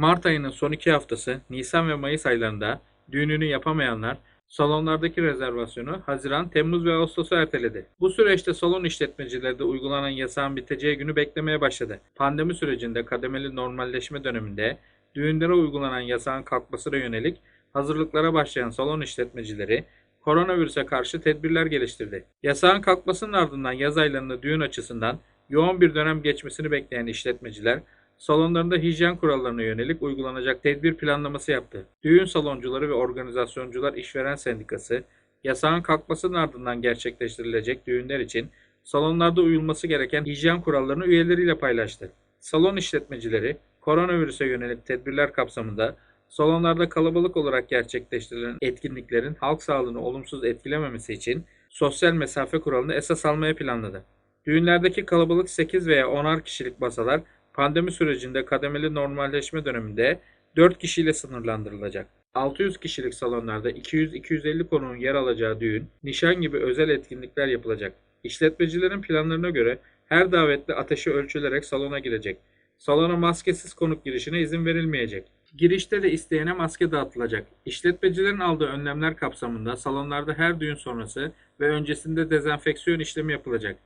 Mart ayının son iki haftası Nisan ve Mayıs aylarında düğününü yapamayanlar salonlardaki rezervasyonu Haziran, Temmuz ve Ağustos'a erteledi. Bu süreçte salon işletmecileri de uygulanan yasağın biteceği günü beklemeye başladı. Pandemi sürecinde kademeli normalleşme döneminde düğünlere uygulanan yasağın kalkmasına yönelik hazırlıklara başlayan salon işletmecileri koronavirüse karşı tedbirler geliştirdi. Yasağın kalkmasının ardından yaz aylarında düğün açısından yoğun bir dönem geçmesini bekleyen işletmeciler salonlarında hijyen kurallarına yönelik uygulanacak tedbir planlaması yaptı. Düğün saloncuları ve organizasyoncular işveren sendikası, yasağın kalkmasının ardından gerçekleştirilecek düğünler için salonlarda uyulması gereken hijyen kurallarını üyeleriyle paylaştı. Salon işletmecileri, koronavirüse yönelik tedbirler kapsamında salonlarda kalabalık olarak gerçekleştirilen etkinliklerin halk sağlığını olumsuz etkilememesi için sosyal mesafe kuralını esas almaya planladı. Düğünlerdeki kalabalık 8 veya 10'ar kişilik masalar pandemi sürecinde kademeli normalleşme döneminde 4 kişiyle sınırlandırılacak. 600 kişilik salonlarda 200-250 konuğun yer alacağı düğün, nişan gibi özel etkinlikler yapılacak. İşletmecilerin planlarına göre her davetli ateşi ölçülerek salona girecek. Salona maskesiz konuk girişine izin verilmeyecek. Girişte de isteyene maske dağıtılacak. İşletmecilerin aldığı önlemler kapsamında salonlarda her düğün sonrası ve öncesinde dezenfeksiyon işlemi yapılacak.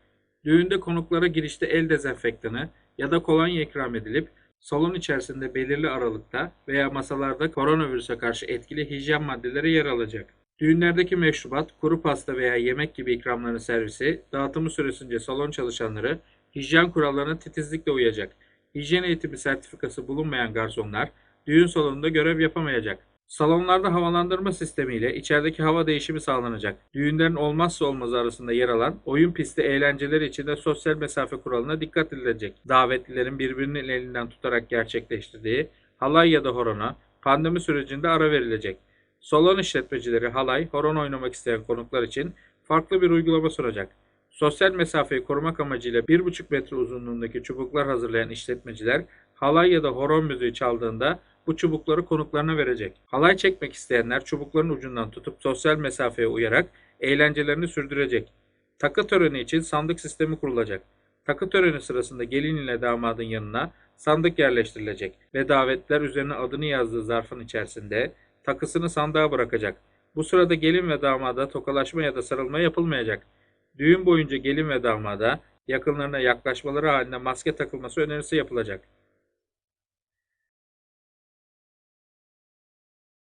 Düğünde konuklara girişte el dezenfektanı ya da kolonya ikram edilip salon içerisinde belirli aralıkta veya masalarda koronavirüse karşı etkili hijyen maddeleri yer alacak. Düğünlerdeki meşrubat, kuru pasta veya yemek gibi ikramların servisi, dağıtımı süresince salon çalışanları hijyen kurallarına titizlikle uyacak. Hijyen eğitimi sertifikası bulunmayan garsonlar düğün salonunda görev yapamayacak. Salonlarda havalandırma sistemiyle içerideki hava değişimi sağlanacak. Düğünlerin olmazsa olmazı arasında yer alan oyun pisti eğlenceleri için de sosyal mesafe kuralına dikkat edilecek. Davetlilerin birbirinin elinden tutarak gerçekleştirdiği halay ya da horona pandemi sürecinde ara verilecek. Salon işletmecileri halay, horon oynamak isteyen konuklar için farklı bir uygulama sunacak. Sosyal mesafeyi korumak amacıyla 1,5 metre uzunluğundaki çubuklar hazırlayan işletmeciler halay ya da horon müziği çaldığında bu çubukları konuklarına verecek. Halay çekmek isteyenler çubukların ucundan tutup sosyal mesafeye uyarak eğlencelerini sürdürecek. Takı töreni için sandık sistemi kurulacak. Takı töreni sırasında gelin ile damadın yanına sandık yerleştirilecek ve davetliler üzerine adını yazdığı zarfın içerisinde takısını sandığa bırakacak. Bu sırada gelin ve damada tokalaşma ya da sarılma yapılmayacak. Düğün boyunca gelin ve damada yakınlarına yaklaşmaları halinde maske takılması önerisi yapılacak.